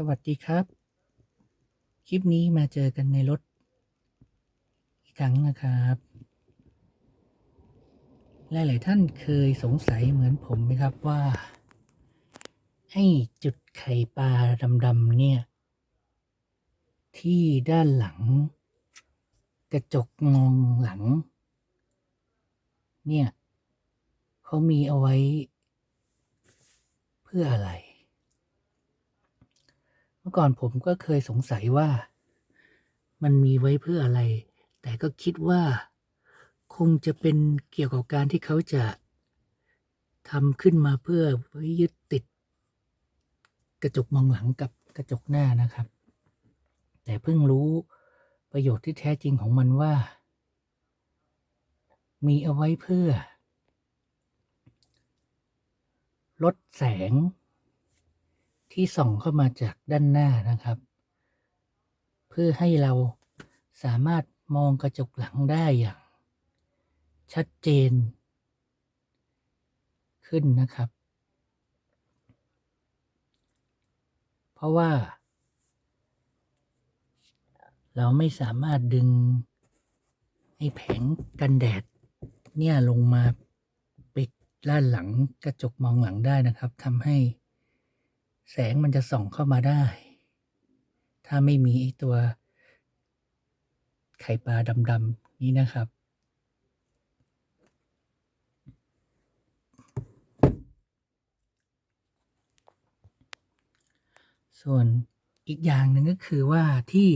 สวัสดีครับ คลิปนี้มาเจอกันในรถ อีกครั้งนะครับ หลายๆท่านเคยสงสัยเหมือนผมไหมครับว่า ไอ้จุดไข่ปลาดำๆเนี่ย ที่ด้านหลัง กระจกมองหลัง เนี่ยเขามีเอาไว้ เพื่ออะไร มื่อก่อนผมก็เคยสงสัยว่า มันมีไว้เพื่ออะไร แต่ก็คิดว่า คงจะเป็นเกี่ยวกับการที่เขาจะทำขึ้นมาเพื่อไว้ยึดติด กระจกมองหลังกับกระจกหน้านะครับ แต่เพิ่งรู้ประโยชน์ที่แท้จริงของมันว่า มีเอาไว้เพื่อ ลดแสง ที่ส่องเข้ามาจากด้านหน้านะครับ เพื่อให้เราสามารถมองกระจกหลังได้อย่าง ชัดเจน ขึ้นนะครับ เพราะว่า เราไม่สามารถดึงไอ้แผงกันแดด เนี่ยลงมาปิดด้านหลังกระจกมองหลังได้นะครับทำให้ แสงมันจะส่องเข้ามาได้ ถ้าไม่มีไอตัว ไข่ปลาดำๆนี้นะครับ ส่วนอีกอย่างหนึ่งก็คือว่าที่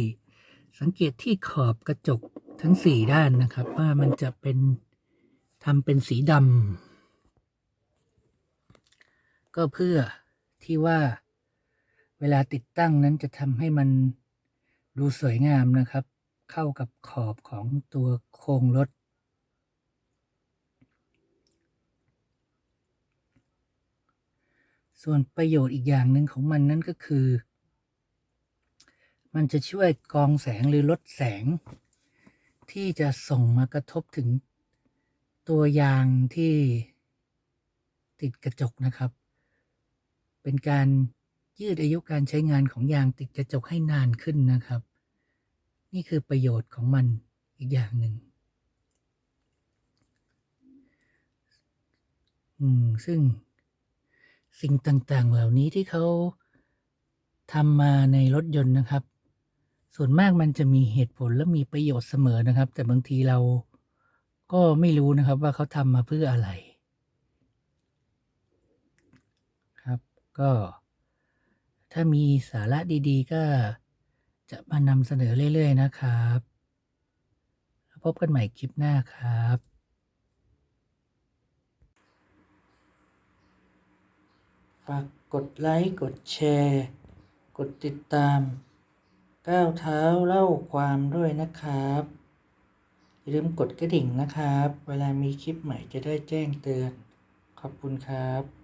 สังเกตที่ขอบกระจกทั้งสี่ด้านนะครับ ว่ามันจะเป็นทำเป็นสีดำก็เพื่อที่ว่า เวลาติดตั้งนั้นจะทำให้มันดูสวยงามนะครับ เข้ากับขอบของตัวโครงรถ ส่วนประโยชน์อีกอย่างหนึ่งของมันนั่นก็คือ มันจะช่วยกองแสงหรือลดแสง ที่จะส่งมากระทบถึงตัวยางที่ติดกระจกนะครับ เป็นการ ยืดอายุการใช้งานของยางติดกระจกให้นานขึ้นนะครับ นี่คือประโยชน์ของมันอีกอย่างหนึ่งซึ่งสิ่งต่างๆ เหล่านี้ที่เขาทำมาในรถยนต์นะครับ ส่วนมากมันจะมีเหตุผลและมีประโยชน์เสมอนะครับ แต่บางทีเราก็ไม่รู้นะครับว่าเขาทำมาเพื่ออะไร ครับก็ ถ้ามีสาระดีๆ ก็จะมานำเสนอเรื่อย ๆ นะครับ พบกันใหม่คลิปหน้าครับฝากกดไลค์ กดแชร์ กดติดตาม ก้าวเท้าเล่าความด้วยนะครับ อย่าลืมกดกระดิ่งนะครับ เวลามีคลิปใหม่จะได้แจ้งเตือน ขอบคุณครับ